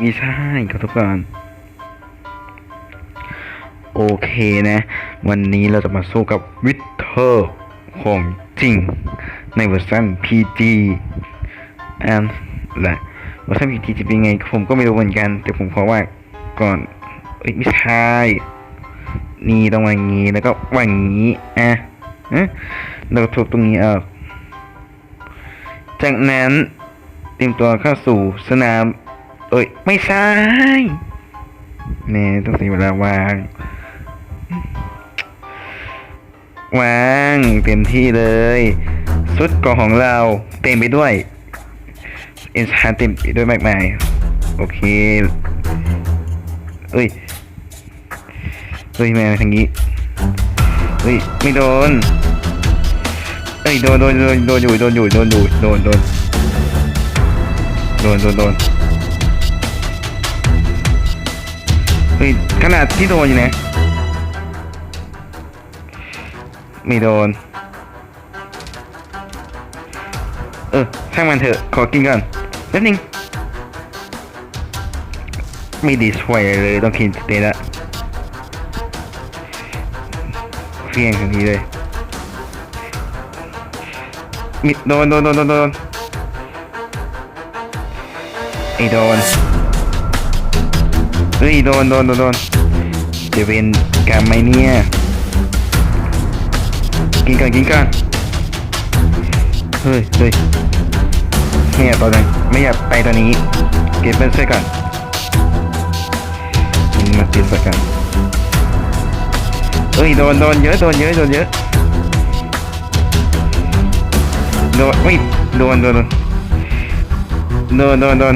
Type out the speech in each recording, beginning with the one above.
มีใช่ครับทุกคนโอเคนะ วันนี้เราจะมาสู้กับวิเทอร์ของจริง ในเวอร์ชัน PG and และเวอร์ชัน PG จะเป็นไง ผมก็ไม่รู้เหมือนกัน แต่ผมขอว่าก่อนเอ้ยไม่ใช่นี่ต้องวางอย่างี้แล้วก็วางอย่างนี้อะเอ๊ะเราทุบตรงนี้ออกจากนั้นเตรียมตัวเข้าสู่สนาม เอ้ย ไม่ใช่เนี่ยต้องเสียเวลาวาง วางเต็มที่เลยชุดเกราะของเราเต็มไปด้วยเอ็นชานเต็มไปด้วยมากมาย โอเค เอ้ยเฮ้ยแม่ทางนี้ เฮ้ย ไม่โดน เอ้ย โดนโดนโดนโดนอยู่โดนอยู่โดนอยู่โดนโดนโดนโดนโดน เฮ้ยขนาดที่โดนอยู่นะไม่โดน เออช่างมันเถอะ ขอกินก่อนแป๊บนึงไม่ดีช่วยเลยต้องกินสเตละเฟี้ยงทันทีเลยมิดโดนโดนโดนโดนโดนไอโดน เฮ้ยโดนโดนโดนโดนจะเป็นกรรมไหมเนี่ยกินกันกินกันเฮ้ยเฮ้ยไม่อยากตอนนั้นไม่อยากไปตอนนี้ เก็บเป็นเสื้อก่อนมาเก็บเสื้อก่อนเฮ้ยโดนโดนเยอะโดนเยอะโดนเยอะโดนไม่โดนโดนโดนโดนโดนโดน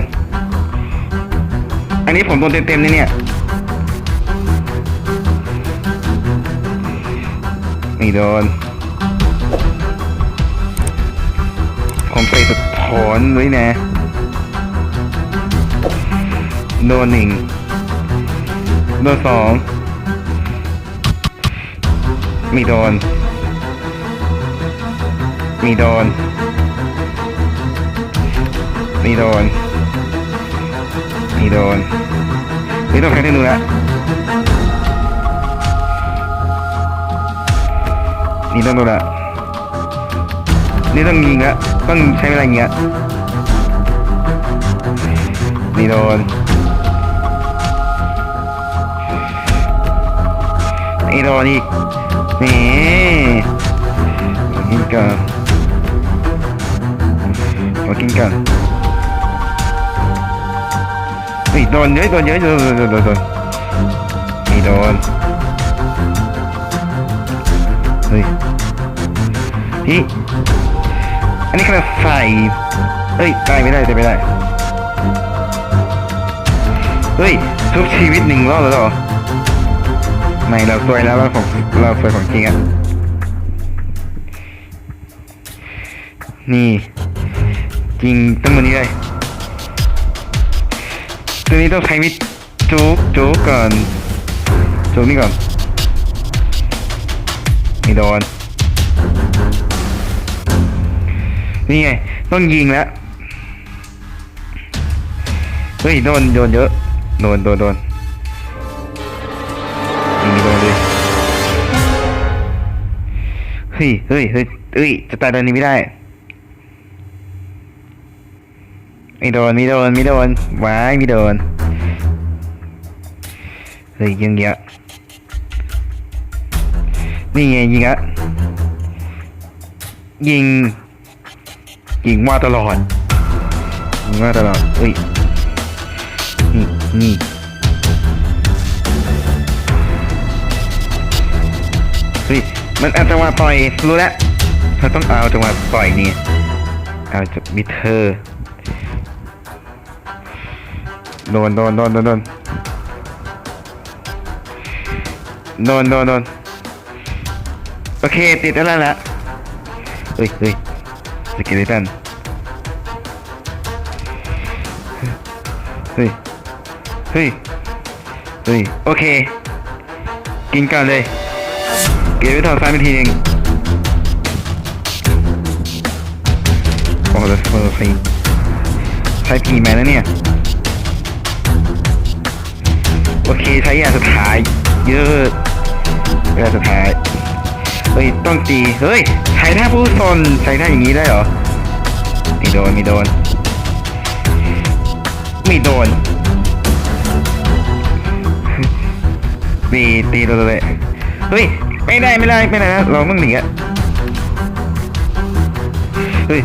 อันนี้ผมโดนเต็มๆเลยเนี่ยไม่โดน ผมไปสะท้อนไว้นะ โดนหนึ่ง โดนสอง มีโดน มีโดน มีโดนีโดนนี่ต้องใช้ที่นูละนี่ต้องดูละนี่ต้องยิงละต้องใช้เวลายิงละนี่โดนนี่โดนอีกนี่มากินกันมากินกัน โดนเยอะโดนเยอะโดนโดนโดนโดนนี่โดนเฮ้ยพี่อันนี้ขนาดใส่เอ้ยได้ไม่ได้ได้ไม่ได้เฮ้ยทุบชีวิตหนึ่งรอบแล้วเหรอไม่เราสวยแล้วเราของเราสวยของจริงอะนี่ จริงต้องมันนี้เลย ตัวนี้ต้องใช้มิดจุกจุกก่อนจุกนี่ก่อนไม่โดนนี่ไงต้องยิงแล้วเฮ้ยโดนโดนเยอะโดนโดนโดนยิงไม่โดนเลยเฮ้ยเฮ้ยเฮ้ยเฮ้ยจะตายตอนนี้ไม่ได้ ไม่โดนไม่โดนไม่โดนว้ายไม่โดนเฮ้ยยิงเยอะนี่ไงยิงอะยิง ยิงมาตลอดยิงมาตลอดเฮ้ยนี่นี่เฮ้ยมันอาจังหวะปล่อยรู้แล้วเราต้องเอาจังหวะปล่อยนี่เอาจากบิเทอร์ โดนโดนโดนโดนโดนโดนโดนโดนโอเค ติดแล้วละเฮ้ยเฮ้ยสกิลิตันเฮ้ย เฮ้ย เฮ้ย โอเค กินกันเลย เก็บไว้ทางซ้ายไปทีนึงโอ้โหใช้ใช้ผีมาแล้วเนี่ย โอเคใช้ยาสุดท้าย เยืดยาสุดท้ายเฮ้ยต้องตีเฮ้ยใช้ท่าผู้ซนใช้ท่าอย่างนี้ได้เหรอไม่โดนไม่โดนไม่โดนตีตีเราเลยเฮ้ยไม่ได้ไม่ได้ไม่ได้นะเราต้องหนีอะเฮ้ย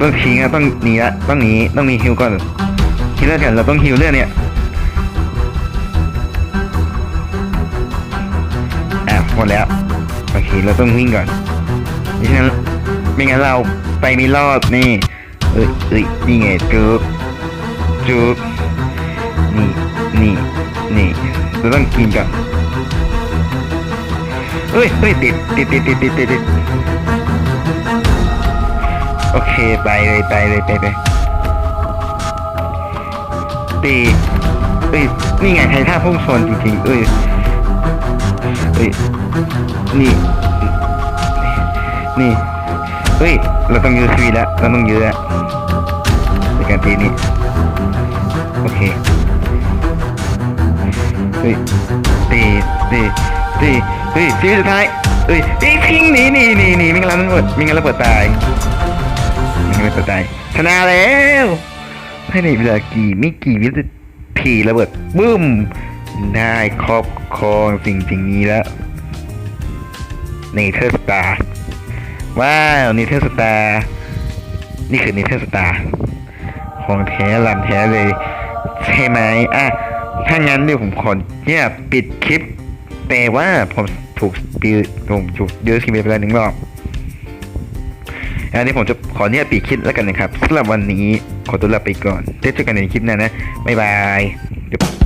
ต้องทิ้งอะต้องหนีละต้องหนีต้องหนีฮิวก่อนฮิวเลือดกันเราต้องฮิวเลือดเนี่ย หมดแล้วโอเคเราต้องวิ่งก่อนไม่งั้นไม่งั้นเราไปไม่รอดนี่เอ้ยเอ้ยนี่ไงจุ๊บจุ๊บนี่นี่นี่เราต้องกินก่อนเฮ้ยเฮ้ยติดติดติดติดติดติดติดโอเคไปเลยไปเลยไปไปตีเอ้ยนี่ไงใครท่าพุ่งชนจริงๆเอ้ย เฮ้ยนี่ นี่ เฮ้ย เราต้องยื้อชีวิตแล้ว เราต้องยื้อแล้วในการตีนี้ โอเค เฮ้ยตีตีตีเฮ้ยชีวิตสุดท้ายเฮ้ยตีทิ้งหนีหนีหนีหนีม่งั้นราต้องเปิดม่งั้นเราเปิดตายม่งั้นราเปิดตาย ชนะแล้วภายในเวลากี่ไม่กี่วินาทีระเบิดบึ้ม ได้ครอบครองสิ่งสิ่งนี้แล้วเนเธอร์สตาร์ว้าวเนเธอร์สตาร์นี่คือเนเธอร์สตาร์ของแท้ลำแท้เลยใช่ไหมอะถ้างั้นเดี๋ยวผมขอเนี่ยปิดคลิป แต่ว่าผมถูกปีผมถูกเยอะทีไปแล้วหนึ่งรอบอันนี้ผมจะขอเนี่ยปิดคลิปแล้วกันนะครับสำหรับวันนี้ขอตัวลาไปก่อนเจอกันในคลิปหน้านะบ๊ายบาย